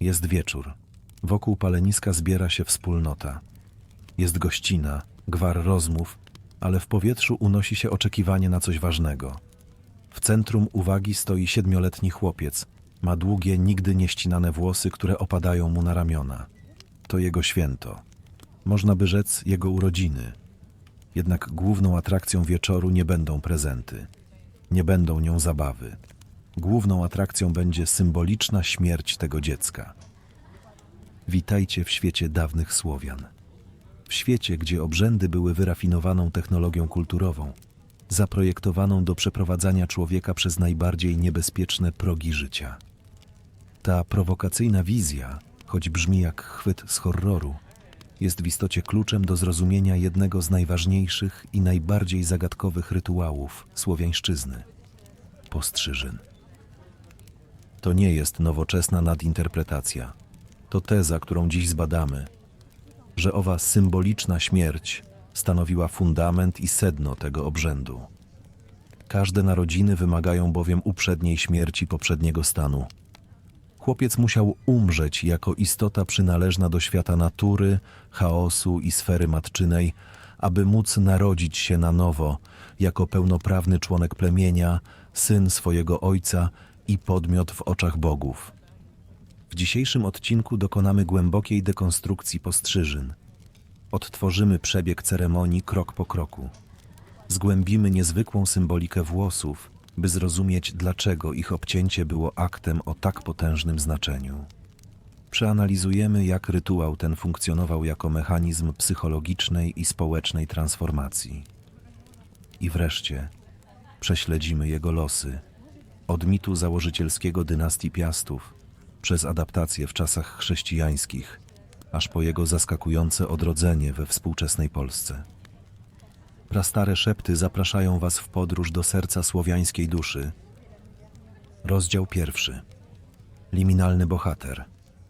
Jest wieczór. Wokół paleniska zbiera się wspólnota. Jest gościna, gwar rozmów, ale w powietrzu unosi się oczekiwanie na coś ważnego. W centrum uwagi stoi siedmioletni chłopiec. Ma długie, nigdy nieścinane włosy, które opadają mu na ramiona. To jego święto. Można by rzec jego urodziny. Jednak główną atrakcją wieczoru nie będą prezenty. Nie będą nią zabawy. Główną atrakcją będzie symboliczna śmierć tego dziecka. Witajcie w świecie dawnych Słowian. W świecie, gdzie obrzędy były wyrafinowaną technologią kulturową, zaprojektowaną do przeprowadzania człowieka przez najbardziej niebezpieczne progi życia. Ta prowokacyjna wizja, choć brzmi jak chwyt z horroru, jest w istocie kluczem do zrozumienia jednego z najważniejszych i najbardziej zagadkowych rytuałów słowiańszczyzny postrzyżyn. To nie jest nowoczesna nadinterpretacja. To teza, którą dziś zbadamy, że owa symboliczna śmierć stanowiła fundament i sedno tego obrzędu. Każde narodziny wymagają bowiem uprzedniej śmierci poprzedniego stanu. Chłopiec musiał umrzeć jako istota przynależna do świata natury, chaosu i sfery matczynej, aby móc narodzić się na nowo jako pełnoprawny członek plemienia, syn swojego ojca i podmiot w oczach bogów. W dzisiejszym odcinku dokonamy głębokiej dekonstrukcji postrzyżyn. Odtworzymy przebieg ceremonii krok po kroku. Zgłębimy niezwykłą symbolikę włosów, by zrozumieć, dlaczego ich obcięcie było aktem o tak potężnym znaczeniu. Przeanalizujemy, jak rytuał ten funkcjonował jako mechanizm psychologicznej i społecznej transformacji. I wreszcie prześledzimy jego losy od mitu założycielskiego dynastii Piastów przez adaptację w czasach chrześcijańskich, aż po jego zaskakujące odrodzenie we współczesnej Polsce. Prastare szepty zapraszają Was w podróż do serca słowiańskiej duszy. Rozdział pierwszy. Liminalny bohater.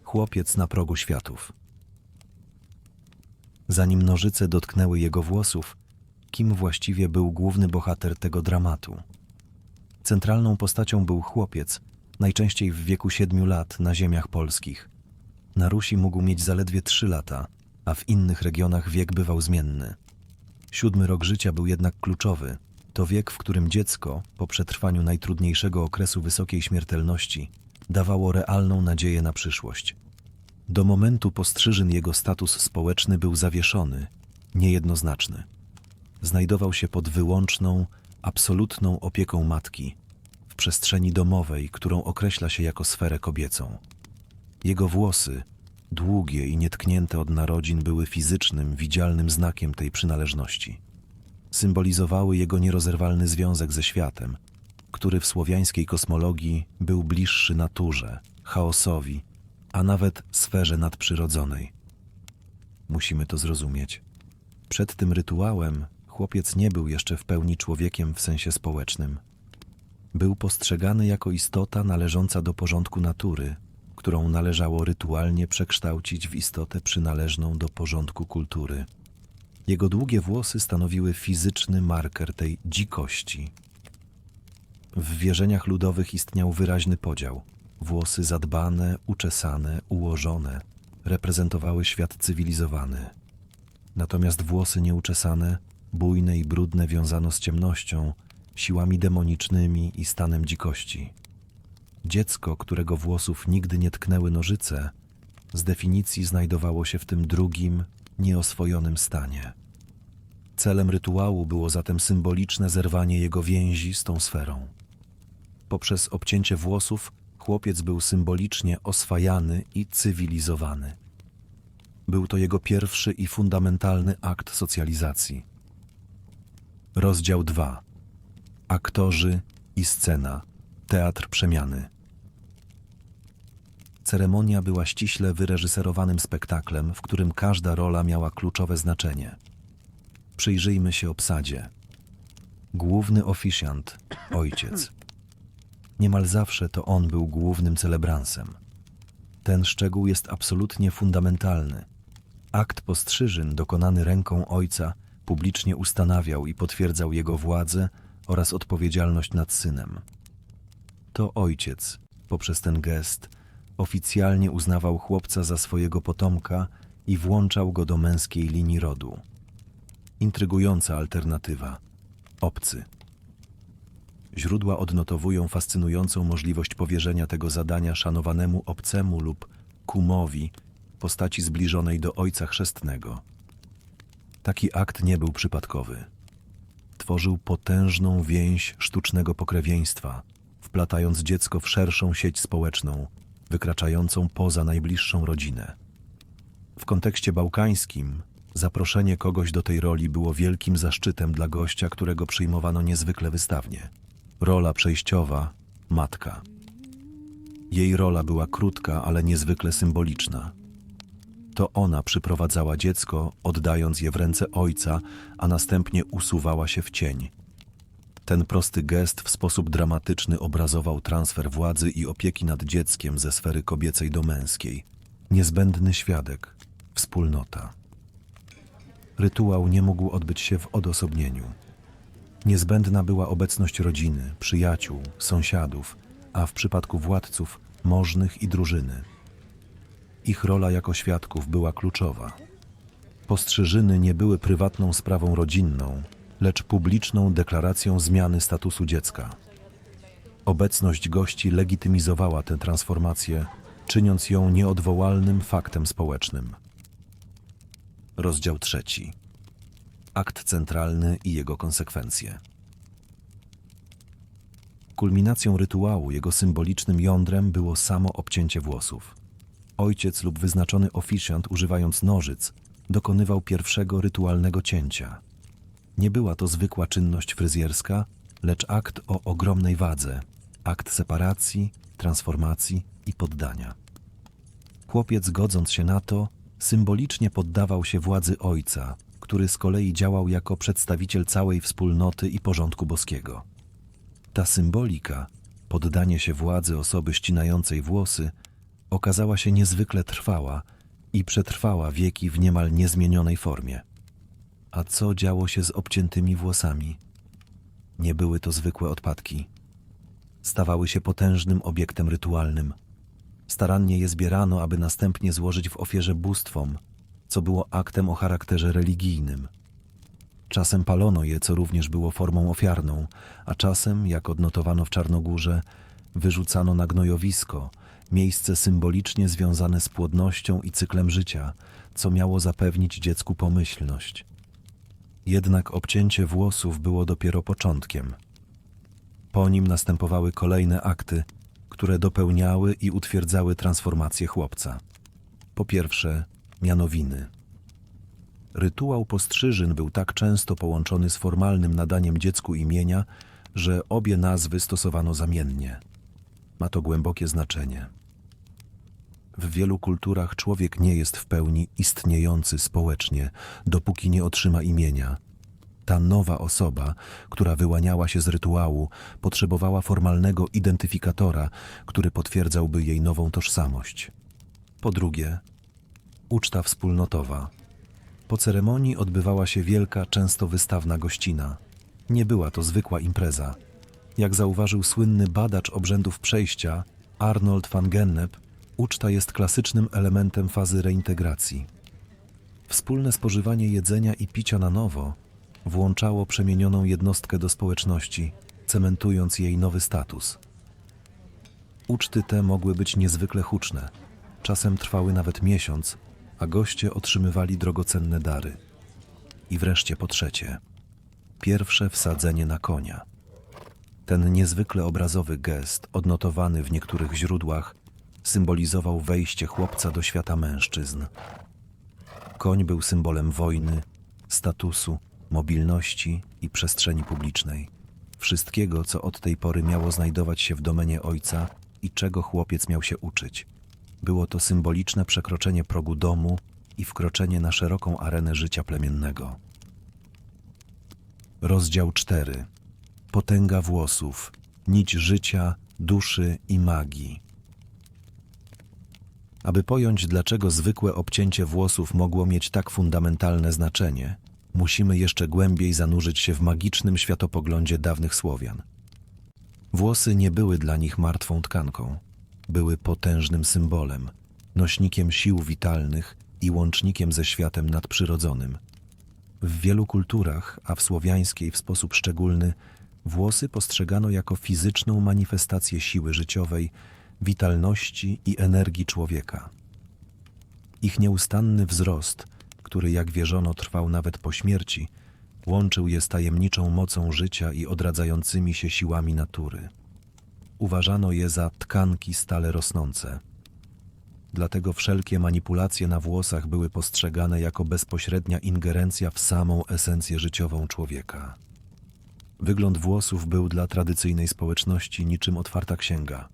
Chłopiec na progu światów. Zanim nożyce dotknęły jego włosów, kim właściwie był główny bohater tego dramatu? Centralną postacią był chłopiec, najczęściej w wieku siedmiu lat na ziemiach polskich. Na Rusi mógł mieć zaledwie trzy lata, a w innych regionach wiek bywał zmienny. Siódmy rok życia był jednak kluczowy. To wiek, w którym dziecko, po przetrwaniu najtrudniejszego okresu wysokiej śmiertelności, dawało realną nadzieję na przyszłość. Do momentu postrzyżyn jego status społeczny był zawieszony, niejednoznaczny. Znajdował się pod wyłączną, absolutną opieką matki, w przestrzeni domowej, którą określa się jako sferę kobiecą. Jego włosy, długie i nietknięte od narodzin, były fizycznym, widzialnym znakiem tej przynależności. Symbolizowały jego nierozerwalny związek ze światem, który w słowiańskiej kosmologii był bliższy naturze, chaosowi, a nawet sferze nadprzyrodzonej. Musimy to zrozumieć. Przed tym rytuałem chłopiec nie był jeszcze w pełni człowiekiem w sensie społecznym. Był postrzegany jako istota należąca do porządku natury, którą należało rytualnie przekształcić w istotę przynależną do porządku kultury. Jego długie włosy stanowiły fizyczny marker tej dzikości. W wierzeniach ludowych istniał wyraźny podział. Włosy zadbane, uczesane, ułożone reprezentowały świat cywilizowany. Natomiast włosy nieuczesane, bujne i brudne wiązano z ciemnością, siłami demonicznymi i stanem dzikości. Dziecko, którego włosów nigdy nie tknęły nożyce, z definicji znajdowało się w tym drugim, nieoswojonym stanie. Celem rytuału było zatem symboliczne zerwanie jego więzi z tą sferą. Poprzez obcięcie włosów chłopiec był symbolicznie oswajany i cywilizowany. Był to jego pierwszy i fundamentalny akt socjalizacji. Rozdział 2. Aktorzy i scena. Teatr przemiany. Ceremonia była ściśle wyreżyserowanym spektaklem, w którym każda rola miała kluczowe znaczenie. Przyjrzyjmy się obsadzie. Główny oficjant, ojciec. Niemal zawsze to on był głównym celebransem. Ten szczegół jest absolutnie fundamentalny. Akt postrzyżyn dokonany ręką ojca publicznie ustanawiał i potwierdzał jego władzę oraz odpowiedzialność nad synem. To ojciec, poprzez ten gest, Oficjalnie uznawał chłopca za swojego potomka i włączał go do męskiej linii rodu. Intrygująca alternatywa. Obcy. Źródła odnotowują fascynującą możliwość powierzenia tego zadania szanowanemu obcemu lub kumowi, postaci zbliżonej do ojca chrzestnego. Taki akt nie był przypadkowy. Tworzył potężną więź sztucznego pokrewieństwa, wplatając dziecko w szerszą sieć społeczną, wykraczającą poza najbliższą rodzinę. W kontekście bałkańskim zaproszenie kogoś do tej roli było wielkim zaszczytem dla gościa, którego przyjmowano niezwykle wystawnie. Rola przejściowa matka. Jej rola była krótka, ale niezwykle symboliczna. To ona przyprowadzała dziecko, oddając je w ręce ojca, a następnie usuwała się w cień. Ten prosty gest w sposób dramatyczny obrazował transfer władzy i opieki nad dzieckiem ze sfery kobiecej do męskiej. Niezbędny świadek, wspólnota. Rytuał nie mógł odbyć się w odosobnieniu. Niezbędna była obecność rodziny, przyjaciół, sąsiadów, a w przypadku władców możnych i drużyny. Ich rola jako świadków była kluczowa. Postrzyżyny nie były prywatną sprawą rodzinną, lecz publiczną deklaracją zmiany statusu dziecka. Obecność gości legitymizowała tę transformację, czyniąc ją nieodwołalnym faktem społecznym. Rozdział trzeci. Akt centralny i jego konsekwencje. Kulminacją rytuału, jego symbolicznym jądrem było samo obcięcie włosów. Ojciec lub wyznaczony oficjant, używając nożyc, dokonywał pierwszego rytualnego cięcia. Nie była to zwykła czynność fryzjerska, lecz akt o ogromnej wadze, akt separacji, transformacji i poddania. Chłopiec, godząc się na to, symbolicznie poddawał się władzy ojca, który z kolei działał jako przedstawiciel całej wspólnoty i porządku boskiego. Ta symbolika, poddanie się władzy osoby ścinającej włosy, okazała się niezwykle trwała i przetrwała wieki w niemal niezmienionej formie. A co działo się z obciętymi włosami? Nie były to zwykłe odpadki. Stawały się potężnym obiektem rytualnym. Starannie je zbierano, aby następnie złożyć w ofierze bóstwom, co było aktem o charakterze religijnym. Czasem palono je, co również było formą ofiarną, a czasem, jak odnotowano w Czarnogórze, wyrzucano na gnojowisko, miejsce symbolicznie związane z płodnością i cyklem życia, co miało zapewnić dziecku pomyślność. Jednak obcięcie włosów było dopiero początkiem. Po nim następowały kolejne akty, które dopełniały i utwierdzały transformację chłopca. Po pierwsze, mianowiny. Rytuał postrzyżyn był tak często połączony z formalnym nadaniem dziecku imienia, że obie nazwy stosowano zamiennie. Ma to głębokie znaczenie. W wielu kulturach człowiek nie jest w pełni istniejący społecznie, dopóki nie otrzyma imienia. Ta nowa osoba, która wyłaniała się z rytuału, potrzebowała formalnego identyfikatora, który potwierdzałby jej nową tożsamość. Po drugie, uczta wspólnotowa. Po ceremonii odbywała się wielka, często wystawna gościna. Nie była to zwykła impreza. Jak zauważył słynny badacz obrzędów przejścia Arnold van Gennep, uczta jest klasycznym elementem fazy reintegracji. Wspólne spożywanie jedzenia i picia na nowo włączało przemienioną jednostkę do społeczności, cementując jej nowy status. Uczty te mogły być niezwykle huczne. Czasem trwały nawet miesiąc, a goście otrzymywali drogocenne dary. I wreszcie po trzecie, pierwsze wsadzenie na konia. Ten niezwykle obrazowy gest, odnotowany w niektórych źródłach, symbolizował wejście chłopca do świata mężczyzn. Koń był symbolem wojny, statusu, mobilności i przestrzeni publicznej. Wszystkiego, co od tej pory miało znajdować się w domenie ojca i czego chłopiec miał się uczyć. Było to symboliczne przekroczenie progu domu i wkroczenie na szeroką arenę życia plemiennego. Rozdział 4. Potęga włosów, nić życia, duszy i magii. Aby pojąć, dlaczego zwykłe obcięcie włosów mogło mieć tak fundamentalne znaczenie, musimy jeszcze głębiej zanurzyć się w magicznym światopoglądzie dawnych Słowian. Włosy nie były dla nich martwą tkanką. były potężnym symbolem, nośnikiem sił witalnych i łącznikiem ze światem nadprzyrodzonym. W wielu kulturach, a w słowiańskiej w sposób szczególny, włosy postrzegano jako fizyczną manifestację siły życiowej, witalności i energii człowieka. Ich nieustanny wzrost, który jak wierzono trwał nawet po śmierci, łączył je z tajemniczą mocą życia i odradzającymi się siłami natury. Uważano je za tkanki stale rosnące. Dlatego wszelkie manipulacje na włosach były postrzegane jako bezpośrednia ingerencja w samą esencję życiową człowieka. Wygląd włosów był dla tradycyjnej społeczności niczym otwarta księga.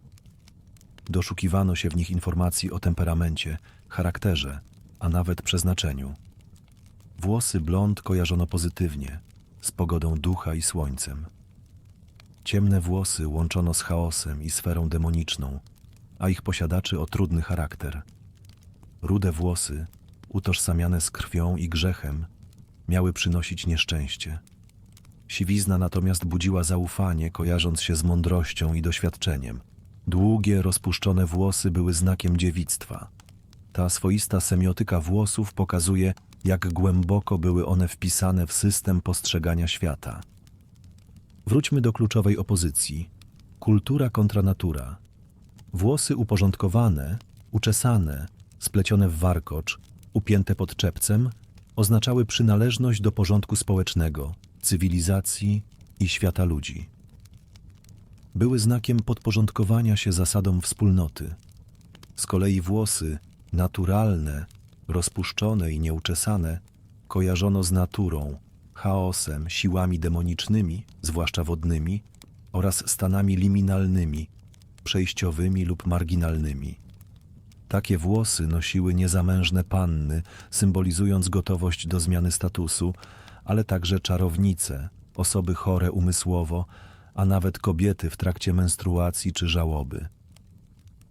Doszukiwano się w nich informacji o temperamencie, charakterze, a nawet przeznaczeniu. Włosy blond kojarzono pozytywnie, z pogodą ducha i słońcem. Ciemne włosy łączono z chaosem i sferą demoniczną, a ich posiadaczy o trudny charakter. Rude włosy, utożsamiane z krwią i grzechem, miały przynosić nieszczęście. Siwizna natomiast budziła zaufanie, kojarząc się z mądrością i doświadczeniem. Długie, rozpuszczone włosy były znakiem dziewictwa. Ta swoista semiotyka włosów pokazuje, jak głęboko były one wpisane w system postrzegania świata. Wróćmy do kluczowej opozycji: kultura kontra natura. Włosy uporządkowane, uczesane, splecione w warkocz, upięte pod czepcem, oznaczały przynależność do porządku społecznego, cywilizacji i świata ludzi. Były znakiem podporządkowania się zasadom wspólnoty. Z kolei włosy, naturalne, rozpuszczone i nieuczesane, kojarzono z naturą, chaosem, siłami demonicznymi, zwłaszcza wodnymi, oraz stanami liminalnymi, przejściowymi lub marginalnymi. Takie włosy nosiły niezamężne panny, symbolizując gotowość do zmiany statusu, ale także czarownice, osoby chore umysłowo, a nawet kobiety w trakcie menstruacji czy żałoby.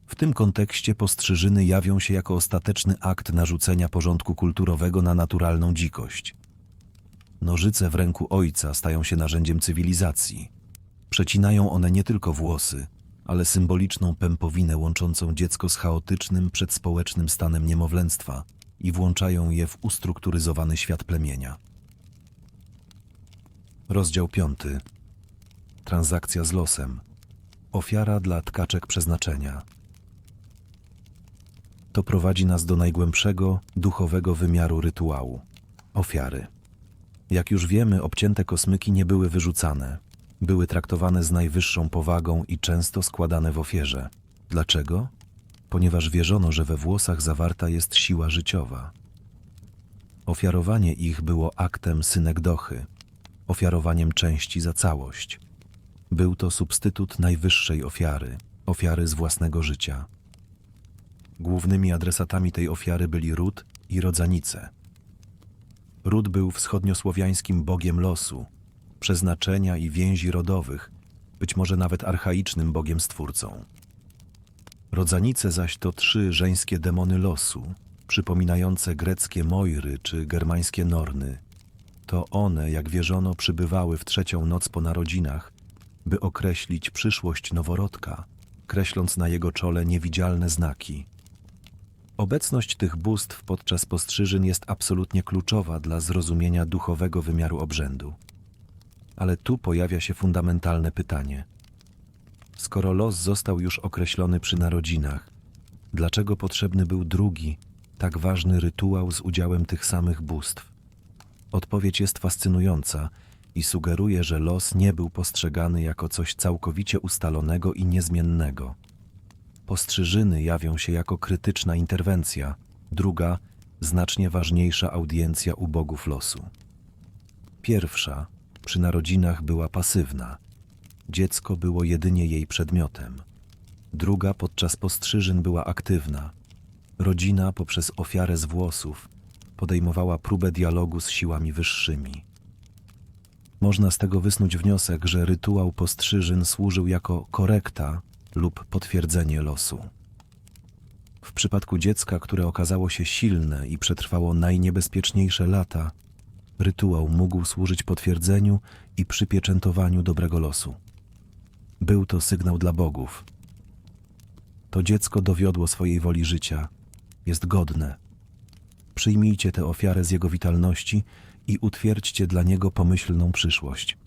W tym kontekście postrzyżyny jawią się jako ostateczny akt narzucenia porządku kulturowego na naturalną dzikość. Nożyce w ręku ojca stają się narzędziem cywilizacji. Przecinają one nie tylko włosy, ale symboliczną pępowinę łączącą dziecko z chaotycznym, przedspołecznym stanem niemowlęctwa i włączają je w ustrukturyzowany świat plemienia. Rozdział piąty. Transakcja z losem. Ofiara dla tkaczek przeznaczenia. To prowadzi nas do najgłębszego, duchowego wymiaru rytuału ofiary. Jak już wiemy, obcięte kosmyki nie były wyrzucane. Były traktowane z najwyższą powagą i często składane w ofierze. Dlaczego? Ponieważ wierzono, że we włosach zawarta jest siła życiowa. Ofiarowanie ich było aktem synekdochy, ofiarowaniem części za całość. Był to substytut najwyższej ofiary, ofiary z własnego życia. Głównymi adresatami tej ofiary byli ród i rodzanice. Ród był wschodniosłowiańskim bogiem losu, przeznaczenia i więzi rodowych, być może nawet archaicznym bogiem stwórcą. Rodzanice zaś to trzy żeńskie demony losu, przypominające greckie Mojry czy germańskie Norny. To one, jak wierzono, przybywały w trzecią noc po narodzinach, by określić przyszłość noworodka, kreśląc na jego czole niewidzialne znaki. Obecność tych bóstw podczas postrzyżyn jest absolutnie kluczowa dla zrozumienia duchowego wymiaru obrzędu. Ale tu pojawia się fundamentalne pytanie. Skoro los został już określony przy narodzinach, dlaczego potrzebny był drugi, tak ważny rytuał z udziałem tych samych bóstw? Odpowiedź jest fascynująca i sugeruje, że los nie był postrzegany jako coś całkowicie ustalonego i niezmiennego. Postrzyżyny jawią się jako krytyczna interwencja, druga, znacznie ważniejsza audiencja u bogów losu. Pierwsza, przy narodzinach była pasywna. Dziecko było jedynie jej przedmiotem. Druga podczas postrzyżyn była aktywna. Rodzina poprzez ofiarę z włosów podejmowała próbę dialogu z siłami wyższymi. Można z tego wysnuć wniosek, że rytuał postrzyżyn służył jako korekta lub potwierdzenie losu. W przypadku dziecka, które okazało się silne i przetrwało najniebezpieczniejsze lata, rytuał mógł służyć potwierdzeniu i przypieczętowaniu dobrego losu. Był to sygnał dla bogów. To dziecko dowiodło swojej woli życia. Jest godne. Przyjmijcie tę ofiarę z jego witalności i utwierdźcie dla niego pomyślną przyszłość.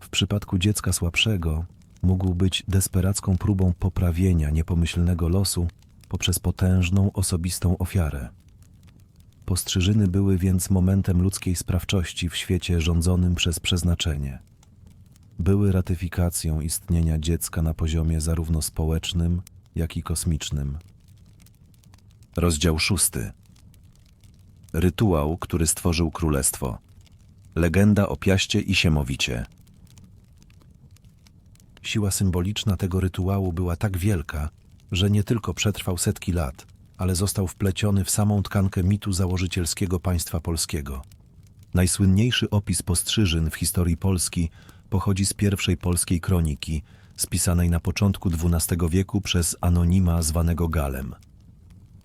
W przypadku dziecka słabszego mógł być desperacką próbą poprawienia niepomyślnego losu poprzez potężną osobistą ofiarę. Postrzyżyny były więc momentem ludzkiej sprawczości w świecie rządzonym przez przeznaczenie. Były ratyfikacją istnienia dziecka na poziomie zarówno społecznym, jak i kosmicznym. Rozdział szósty. Rytuał, który stworzył królestwo. Legenda o Piaście i Siemowicie. Siła symboliczna tego rytuału była tak wielka, że nie tylko przetrwał setki lat, ale został wpleciony w samą tkankę mitu założycielskiego państwa polskiego. Najsłynniejszy opis postrzyżyn w historii Polski pochodzi z pierwszej polskiej kroniki, spisanej na początku XII wieku przez anonima zwanego Galem.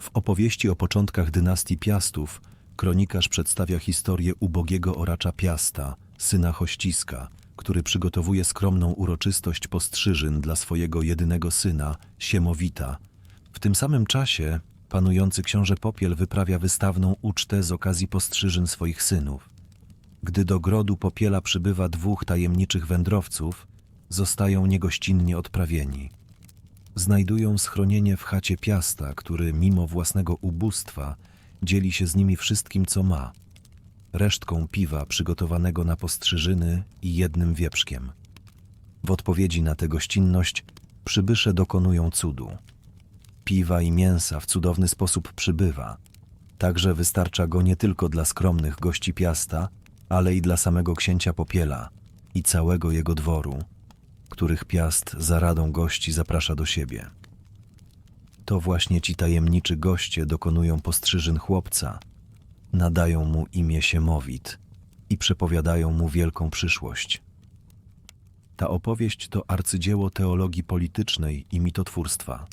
W opowieści o początkach dynastii Piastów kronikarz przedstawia historię ubogiego oracza Piasta, syna Hościska, który przygotowuje skromną uroczystość postrzyżyn dla swojego jedynego syna, Siemowita. W tym samym czasie panujący książę Popiel wyprawia wystawną ucztę z okazji postrzyżyn swoich synów. Gdy do grodu Popiela przybywa dwóch tajemniczych wędrowców, zostają niegościnnie odprawieni. Znajdują schronienie w chacie Piasta, który mimo własnego ubóstwa dzieli się z nimi wszystkim, co ma. Resztką piwa przygotowanego na postrzyżyny i jednym wieprzkiem. W odpowiedzi na tę gościnność przybysze dokonują cudu. Piwa i mięsa w cudowny sposób przybywa. Także wystarcza go nie tylko dla skromnych gości Piasta, ale i dla samego księcia Popiela i całego jego dworu, których Piast za radą gości zaprasza do siebie. To właśnie ci tajemniczy goście dokonują postrzyżyn chłopca, nadają mu imię Siemowit i przepowiadają mu wielką przyszłość. Ta opowieść to arcydzieło teologii politycznej i mitotwórstwa.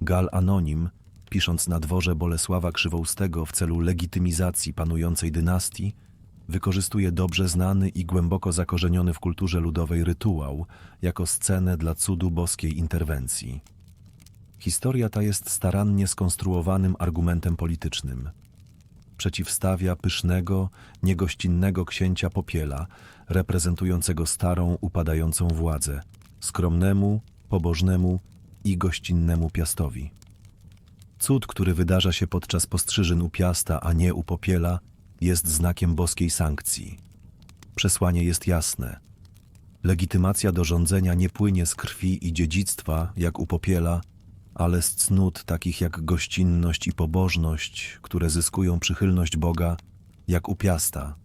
Gal Anonim, pisząc na dworze Bolesława Krzywoustego w celu legitymizacji panującej dynastii, wykorzystuje dobrze znany i głęboko zakorzeniony w kulturze ludowej rytuał jako scenę dla cudu boskiej interwencji. Historia ta jest starannie skonstruowanym argumentem politycznym. Przeciwstawia pysznego, niegościnnego księcia Popiela, reprezentującego starą, upadającą władzę, skromnemu, pobożnemu i gościnnemu Piastowi. Cud, który wydarza się podczas postrzyżyn u Piasta, a nie u Popiela, jest znakiem boskiej sankcji. Przesłanie jest jasne. Legitymacja do rządzenia nie płynie z krwi i dziedzictwa, jak u Popiela, ale z cnót takich jak gościnność i pobożność, które zyskują przychylność Boga, jak u Piasta.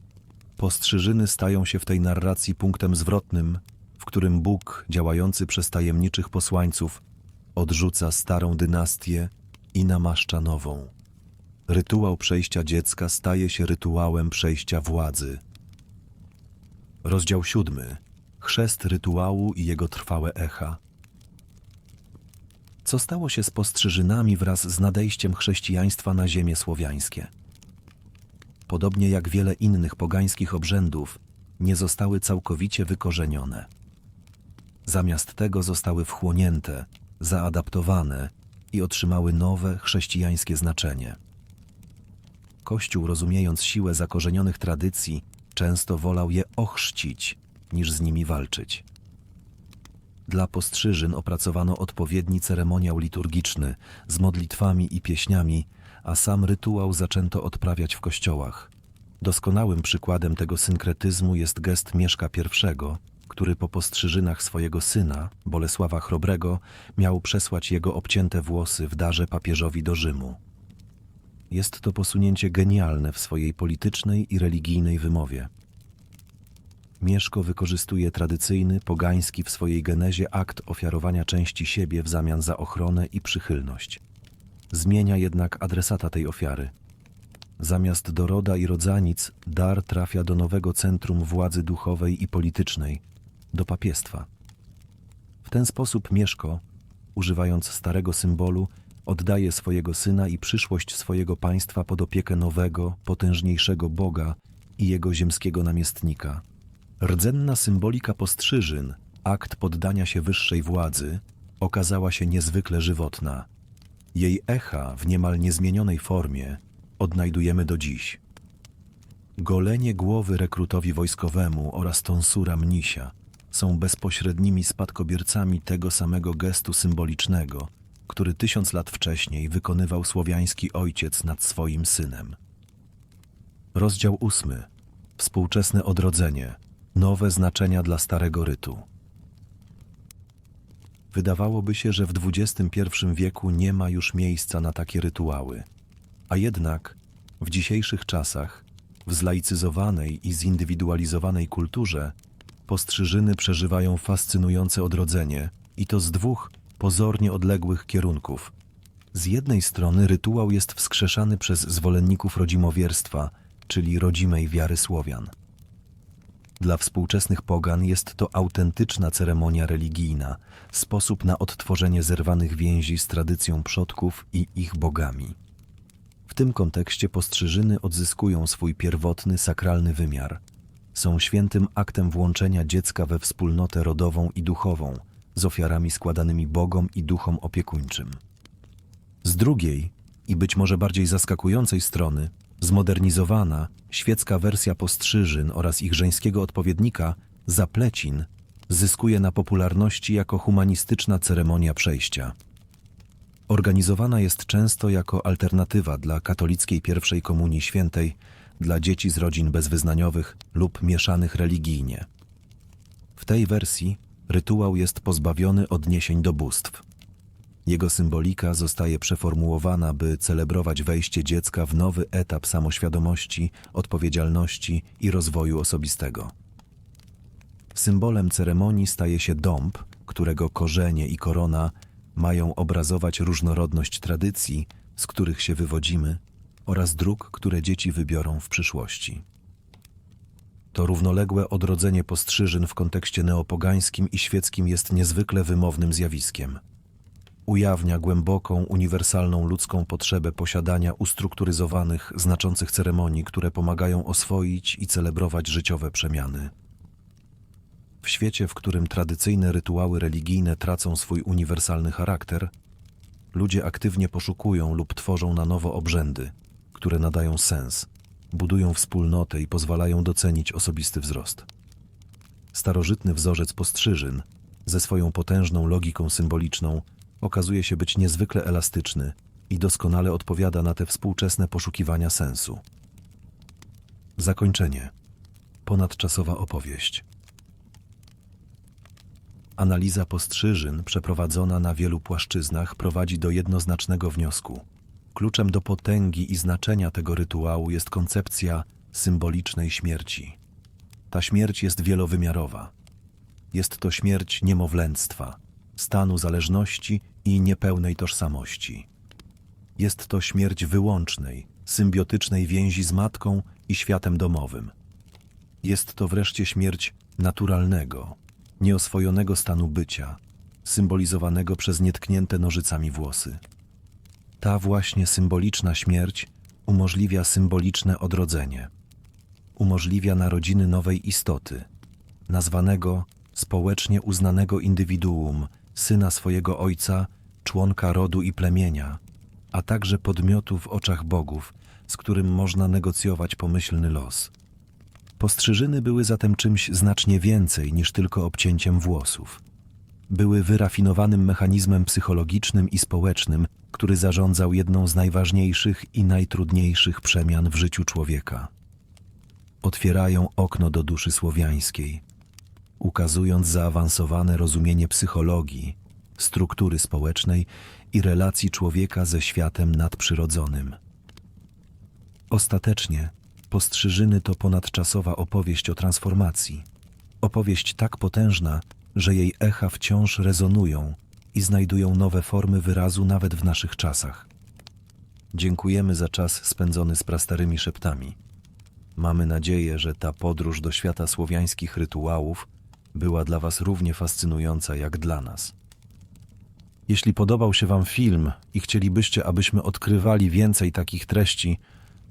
Postrzyżyny stają się w tej narracji punktem zwrotnym, w którym Bóg, działający przez tajemniczych posłańców, odrzuca starą dynastię i namaszcza nową. Rytuał przejścia dziecka staje się rytuałem przejścia władzy. Rozdział siódmy. Chrzest rytuału i jego trwałe echa. Co stało się z postrzyżynami wraz z nadejściem chrześcijaństwa na ziemię słowiańskie? Podobnie jak wiele innych pogańskich obrzędów, nie zostały całkowicie wykorzenione. Zamiast tego zostały wchłonięte, zaadaptowane i otrzymały nowe chrześcijańskie znaczenie. Kościół, rozumiejąc siłę zakorzenionych tradycji, często wolał je ochrzcić, niż z nimi walczyć. Dla postrzyżyn opracowano odpowiedni ceremoniał liturgiczny z modlitwami i pieśniami, a sam rytuał zaczęto odprawiać w kościołach. Doskonałym przykładem tego synkretyzmu jest gest Mieszka I, który po postrzyżynach swojego syna, Bolesława Chrobrego, miał przesłać jego obcięte włosy w darze papieżowi do Rzymu. Jest to posunięcie genialne w swojej politycznej i religijnej wymowie. Mieszko wykorzystuje tradycyjny, pogański w swojej genezie akt ofiarowania części siebie w zamian za ochronę i przychylność. Zmienia jednak adresata tej ofiary. Zamiast do roda i rodzanic, dar trafia do nowego centrum władzy duchowej i politycznej, do papiestwa. W ten sposób Mieszko, używając starego symbolu, oddaje swojego syna i przyszłość swojego państwa pod opiekę nowego, potężniejszego Boga i jego ziemskiego namiestnika. Rdzenna symbolika postrzyżyn, akt poddania się wyższej władzy, okazała się niezwykle żywotna. Jej echa w niemal niezmienionej formie odnajdujemy do dziś. Golenie głowy rekrutowi wojskowemu oraz tonsura mnisia są bezpośrednimi spadkobiercami tego samego gestu symbolicznego, który tysiąc lat wcześniej wykonywał słowiański ojciec nad swoim synem. Rozdział ósmy. Współczesne odrodzenie. Nowe znaczenia dla starego rytu. Wydawałoby się, że w XXI wieku nie ma już miejsca na takie rytuały. A jednak w dzisiejszych czasach, w zlaicyzowanej i zindywidualizowanej kulturze, postrzyżyny przeżywają fascynujące odrodzenie i to z dwóch pozornie odległych kierunków. Z jednej strony rytuał jest wskrzeszany przez zwolenników rodzimowierstwa, czyli rodzimej wiary Słowian. Dla współczesnych pogan jest to autentyczna ceremonia religijna, sposób na odtworzenie zerwanych więzi z tradycją przodków i ich bogami. W tym kontekście postrzyżyny odzyskują swój pierwotny, sakralny wymiar. Są świętym aktem włączenia dziecka we wspólnotę rodową i duchową, z ofiarami składanymi bogom i duchom opiekuńczym. Z drugiej, i być może bardziej zaskakującej strony, zmodernizowana, świecka wersja postrzyżyn oraz ich żeńskiego odpowiednika, zaplecin, zyskuje na popularności jako humanistyczna ceremonia przejścia. Organizowana jest często jako alternatywa dla katolickiej pierwszej komunii świętej dla dzieci z rodzin bezwyznaniowych lub mieszanych religijnie. W tej wersji rytuał jest pozbawiony odniesień do bóstw. Jego symbolika zostaje przeformułowana, by celebrować wejście dziecka w nowy etap samoświadomości, odpowiedzialności i rozwoju osobistego. Symbolem ceremonii staje się dąb, którego korzenie i korona mają obrazować różnorodność tradycji, z których się wywodzimy, oraz dróg, które dzieci wybiorą w przyszłości. To równoległe odrodzenie postrzyżyn w kontekście neopogańskim i świeckim jest niezwykle wymownym zjawiskiem. Ujawnia głęboką, uniwersalną ludzką potrzebę posiadania ustrukturyzowanych, znaczących ceremonii, które pomagają oswoić i celebrować życiowe przemiany. W świecie, w którym tradycyjne rytuały religijne tracą swój uniwersalny charakter, ludzie aktywnie poszukują lub tworzą na nowo obrzędy, które nadają sens, budują wspólnotę i pozwalają docenić osobisty wzrost. Starożytny wzorzec postrzyżyn, ze swoją potężną logiką symboliczną, okazuje się być niezwykle elastyczny i doskonale odpowiada na te współczesne poszukiwania sensu. Zakończenie. Ponadczasowa opowieść. Analiza postrzyżyn przeprowadzona na wielu płaszczyznach prowadzi do jednoznacznego wniosku. Kluczem do potęgi i znaczenia tego rytuału jest koncepcja symbolicznej śmierci. Ta śmierć jest wielowymiarowa. Jest to śmierć niemowlęctwa, stanu zależności i niepełnej tożsamości. Jest to śmierć wyłącznej, symbiotycznej więzi z matką i światem domowym. Jest to wreszcie śmierć naturalnego, nieoswojonego stanu bycia, symbolizowanego przez nietknięte nożycami włosy. Ta właśnie symboliczna śmierć umożliwia symboliczne odrodzenie. Umożliwia narodziny nowej istoty, nazwanego społecznie uznanego indywiduum, syna swojego ojca, członka rodu i plemienia, a także podmiotu w oczach bogów, z którym można negocjować pomyślny los. Postrzyżyny były zatem czymś znacznie więcej niż tylko obcięciem włosów. Były wyrafinowanym mechanizmem psychologicznym i społecznym, który zarządzał jedną z najważniejszych i najtrudniejszych przemian w życiu człowieka. Otwierają okno do duszy słowiańskiej, ukazując zaawansowane rozumienie psychologii, struktury społecznej i relacji człowieka ze światem nadprzyrodzonym. Ostatecznie Postrzyżyny to ponadczasowa opowieść o transformacji. Opowieść tak potężna, że jej echa wciąż rezonują i znajdują nowe formy wyrazu nawet w naszych czasach. Dziękujemy za czas spędzony z prastarymi szeptami. Mamy nadzieję, że ta podróż do świata słowiańskich rytuałów była dla Was równie fascynująca jak dla nas. Jeśli podobał się Wam film i chcielibyście, abyśmy odkrywali więcej takich treści,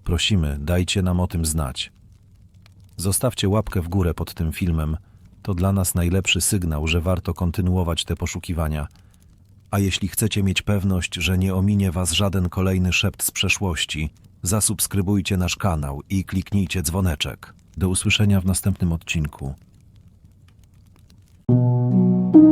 prosimy, dajcie nam o tym znać. Zostawcie łapkę w górę pod tym filmem. To dla nas najlepszy sygnał, że warto kontynuować te poszukiwania. A jeśli chcecie mieć pewność, że nie ominie Was żaden kolejny szept z przeszłości, zasubskrybujcie nasz kanał i kliknijcie dzwoneczek. Do usłyszenia w następnym odcinku. うん。